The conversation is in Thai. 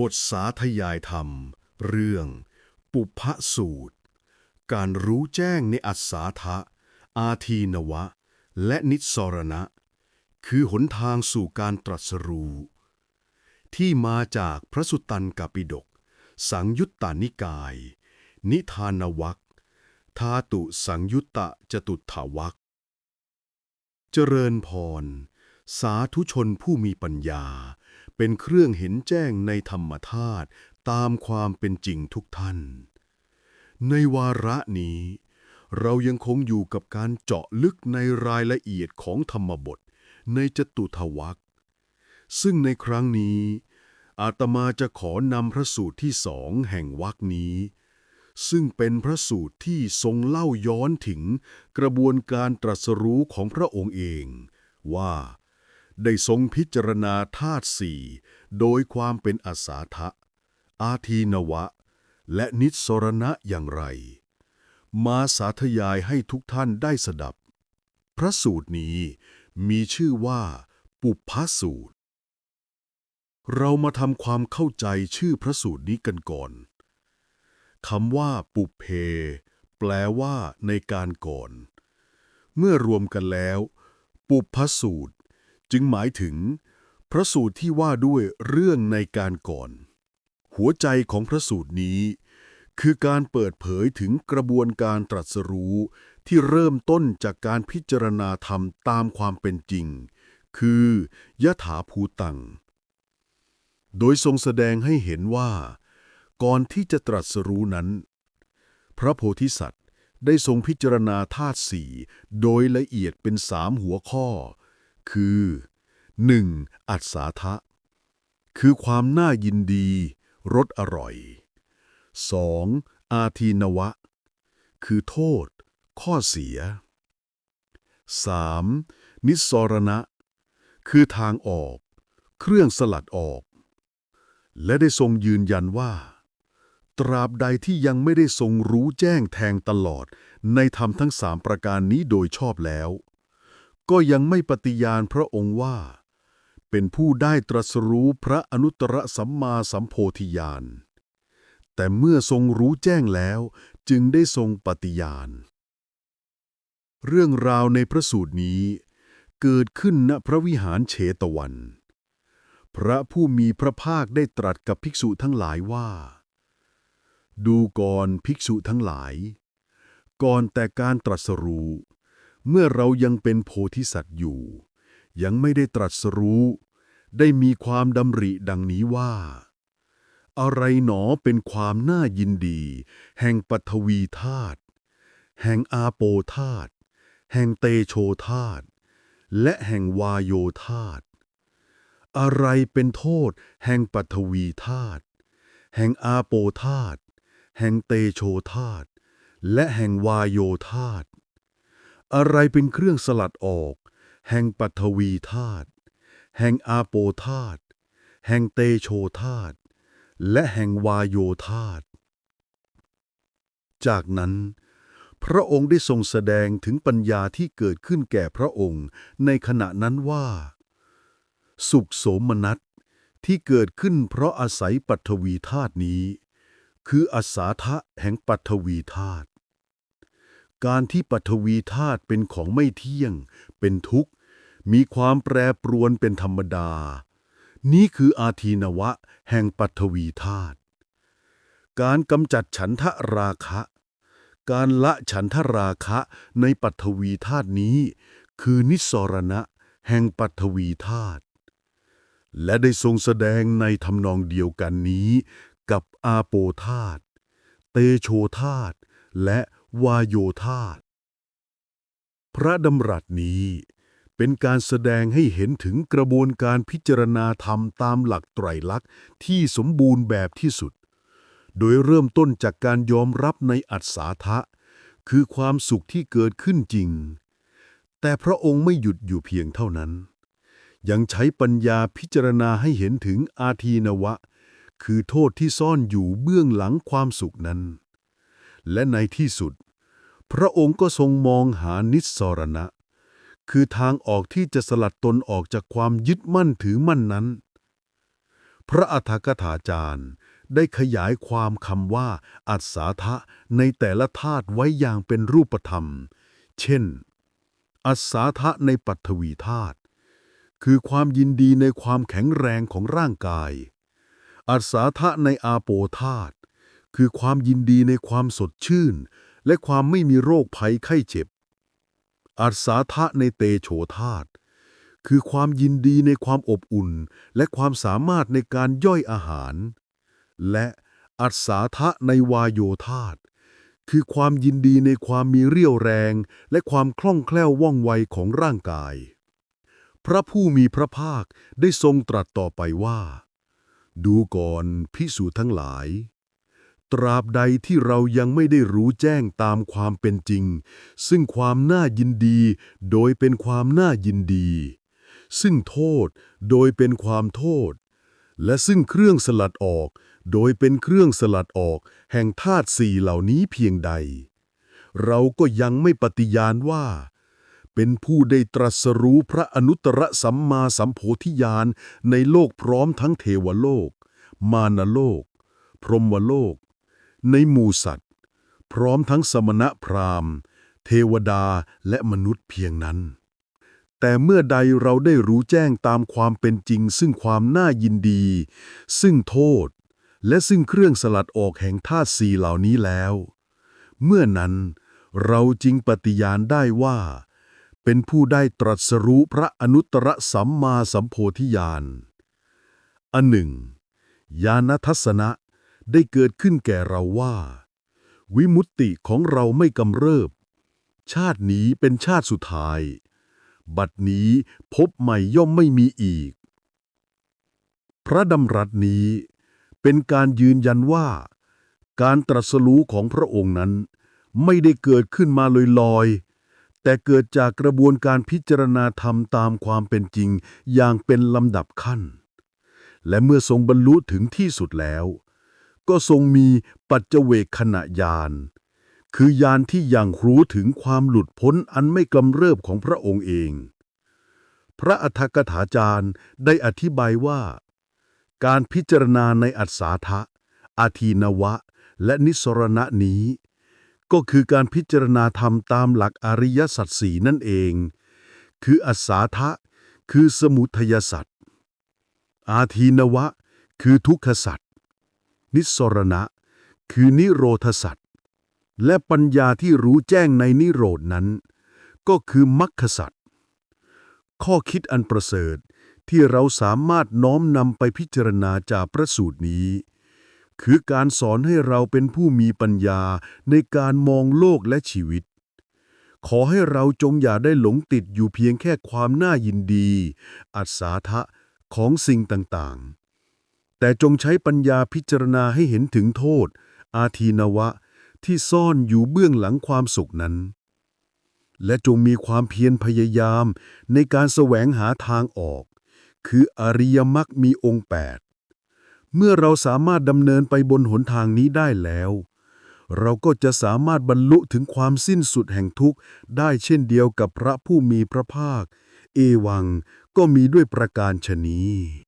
บทสาธยายธรรม เรื่อง ปุพพสูตร การรู้แจ้งในอัศาทะ อาทีนวะ และนิสรณะ คือหนทางสู่การตรัสรู้ ที่มาจากพระสุตตันกปิฎกสังยุตตานิกาย นิทานวักธาตุสังยุตตะจตุถาวักเจริญพร สาธุชนผู้มีปัญญา เป็นเครื่องเห็นแจ้งในธรรมธาตุตามความเป็นจริงทุกท่าน ในวาระนี้ เรายังคงอยู่กับการเจาะลึกในรายละเอียดของธรรมบทในจตุทวักซึ่งในครั้งนี้ อาตมาจะขอนำพระสูตรที่สองแห่งวรรคนี้ ซึ่งเป็นพระสูตรที่ทรงเล่าย้อนถึงกระบวนการตรัสรู้ของพระองค์เอง ว่า ได้ทรงพิจารณาธาตุสี่โดยความเป็นอาสาทะ อาทีนวะ และนิสรณะอย่างไร มาสาธยายให้ทุกท่านได้สดับ พระสูตรนี้มีชื่อว่า ปุพพสูตร เรามาทำความเข้าใจชื่อพระสูตรนี้กันก่อนคำว่า ปุเพ แปลว่าในการก่อน เมื่อรวมกันแล้ว ปุพพสูตร จึงหมายถึง พระสูตรที่ว่าด้วยเรื่องในการก่อน หัวใจของพระสูตรนี้ คือการเปิดเผยถึงกระบวนการตรัสรู้ที่เริ่มต้นจากการพิจารณาธรรมตามความเป็นจริง คือยถาภูตัง โดยทรงแสดงให้เห็นว่า ก่อนที่จะตรัสรู้นั้น พระโพธิสัตว์ได้ทรงพิจารณาธาตุสี่โดยละเอียดเป็นสามหัวข้อ คือ 1. อัศทะ คือความน่ายินดี รสอร่อย 2. อาทีนวะ คือโทษ ข้อเสีย 3. นิสรณะ คือทางออก เครื่องสลัดออก และได้ทรงยืนยันว่า ตราบใดที่ยังไม่ได้ทรงรู้แจ้งแทงตลอด ในธรรมทั้งสามประการนี้โดยชอบแล้ว ก็ยังไม่ปฏิญาณพระองค์ว่า เป็นผู้ได้ตรัสรู้พระอนุตตรสัมมาสัมโพธิญาณ แต่เมื่อทรงรู้แจ้งแล้วจึงได้ทรงปฏิญาณ เรื่องราวในพระสูตรนี้ เกิดขึ้นณพระวิหารเฉตวัน พระผู้มีพระภาคได้ตรัสกับภิกษุทั้งหลายว่า ดูก่อนภิกษุทั้งหลาย ก่อนแต่การตรัสรู้ เมื่อเรายังเป็นโพธิสัตว์อยู่ ยังไม่ได้ตรัสรู้ ได้มีความดำริดังนี้ว่า อะไรหนอเป็นความน่ายินดี แห่งปัทวีธาตุแห่งอาโปธาตุแห่งเตโชธาตุและแห่งวาโยธาตุอะไรเป็นโทษแห่งปัทวีธาตุแห่งอาโปธาตุแห่งเตโชธาตุและแห่งวาโยธาตุ อะไรเป็นเครื่องสลัดออก แห่งปัทวีธาตุแห่งอาโปธาตุแห่งเตโชธาตุและแห่งวายโยธาตุจากนั้น พระองค์ได้ทรงแสดงถึงปัญญาที่เกิดขึ้นแก่พระองค์ในขณะนั้นว่า สุขโสมนัสที่เกิดขึ้นเพราะอาศัยปัทวีธาตุนี้ คืออาสาทะแห่งปัทวีธาตุ การที่ปัทวีธาตุเป็นของไม่เที่ยง เป็นทุกข์ มีความแปรปรวนเป็นธรรมดา นี่คืออาทีนวะ แห่งปัทวีธาตุ การกำจัดฉันทะราคะ การละฉันทราคะในปัทวีธาตุนี้ คือนิสรณะ แห่งปัทวีธาตุ และได้ทรงแสดงในทำนองเดียวกันนี้ กับอาโปธาตุ เตโชธาตุ และ วาโยธาตุพระดำรัสนี้เป็นการแสดงให้เห็นถึงกระบวนการพิจารณาธรรมตามหลักไตรลักษณ์ที่สมบูรณ์แบบที่สุด โดยเริ่มต้นจากการยอมรับในอัศาทะ คือความสุขที่เกิดขึ้นจริง แต่พระองค์ไม่หยุดอยู่เพียงเท่านั้น ยังใช้ปัญญาพิจารณาให้เห็นถึงอาทีนวะ คือโทษที่ซ่อนอยู่เบื้องหลังความสุขนั้น และในที่สุด พระองค์ก็ทรงมองหานิสรณะ คือทางออกที่จะสลัดตนออกจากความยึดมั่นถือมั่นนั้น พระอัฏฐกถาจารย์ได้ขยายความคำว่า อัศาทะในแต่ละธาตุไว้อย่างเป็นรูปธรรม เช่น อัศาทะในปัทวีธาตุคือความยินดีในความแข็งแรงของร่างกาย อัศาทะในอาโปธาตุคือความยินดีในความสดชื่น และความไม่มีโรคภัยไข้เจ็บ อัศาทะในเตโชธาตคือความยินดีในความอบอุ่น และความสามารถในการย่อยอาหาร และอัศาทะในวายโยธาตคือความยินดีในความมีเรี่ยวแรง และความคล่องแคล่วว่องไวของร่างกาย พระผู้มีพระภาคได้ทรงตรัสต่อไปว่า ดูก่อนพิสูจน์ทั้งหลาย ตราบใดที่เรายังไม่ได้รู้แจ้งตามความเป็นจริง ซึ่งความน่ายินดี โดยเป็นความน่ายินดี ซึ่งโทษ โดยเป็นความโทษ และซึ่งเครื่องสลัดออก โดยเป็นเครื่องสลัดออก แห่งธาตุสี่เหล่านี้เพียงใด เราก็ยังไม่ปฏิญาณว่า เป็นผู้ได้ตรัสรู้พระอนุตตรสัมมาสัมโพธิญาณในโลกพร้อมทั้งเทวโลก มานโลก พรหมโลก ในหมู่สัตว์ พร้อมทั้งสมณะพราหมณ์ เทวดาและมนุษย์เพียงนั้น แต่เมื่อใดเราได้รู้แจ้งตามความเป็นจริง ซึ่งความน่ายินดี ซึ่งโทษ และซึ่งเครื่องสลัดออกแห่งธาตุสี่เหล่านี้แล้ว เมื่อนั้นเราจึงปฏิญาณได้ว่า เป็นผู้ได้ตรัสรู้พระอนุตตรสัมมาสัมโพธิญาณอันหนึ่ง ญาณทัศนะ ได้เกิดขึ้นแก่เราว่า วิมุตติของเราไม่กำเริบ ชาตินี้เป็นชาติสุดท้าย บัดนี้พบใหม่ย่อมไม่มีอีก พระดำรัสนี้เป็นการยืนยันว่า การตรัสรู้ของพระองค์นั้น ไม่ได้เกิดขึ้นมาลอยๆ แต่เกิดจากกระบวนการพิจารณาธรรมตามความเป็นจริงอย่างเป็นลำดับขั้น และเมื่อทรงบรรลุถึงที่สุดแล้ว ก็ทรงมีปัจเจเวกขณะญาณคือญาณที่ยังรู้ถึงความหลุดพ้นอันไม่กำเริบของพระองค์เอง พระอัฏฐกถาจารย์ได้อธิบายว่า การพิจารณาในอัศาทะ อาทีนวะ และนิสรณะนี้ ก็คือการพิจารณาธรรมตามหลักอริยสัจสีนั่นเอง คืออัศาทะคือสมุทัยสัจอาทีนวะ คือทุกขสัจ นิสรณะ คือนิโรธสัจและปัญญาที่รู้แจ้งในนิโรดนั้น ก็คือมรรคสัจข้อคิดอันประเสริฐที่เราสามารถน้อมนำไปพิจารณาจากพระสูตรนี้ คือการสอนให้เราเป็นผู้มีปัญญาในการมองโลกและชีวิต ขอให้เราจงอย่าได้หลงติดอยู่เพียงแค่ความน่ายินดี อัศาทะของสิ่งต่างๆ แต่จงใช้ปัญญาพิจารณาให้เห็นถึงโทษ อาทีนวะ ที่ซ่อนอยู่เบื้องหลังความสุขนั้น และจงมีความเพียรพยายามในการแสวงหาทางออก คืออริยมรรคมีองค์แปดเมื่อเราสามารถดำเนินไปบนหนทางนี้ได้แล้ว เราก็จะสามารถบรรลุถึงความสิ้นสุดแห่งทุกข์ได้เช่นเดียวกับพระผู้มีพระภาค เอวังก็มีด้วยประการชนี้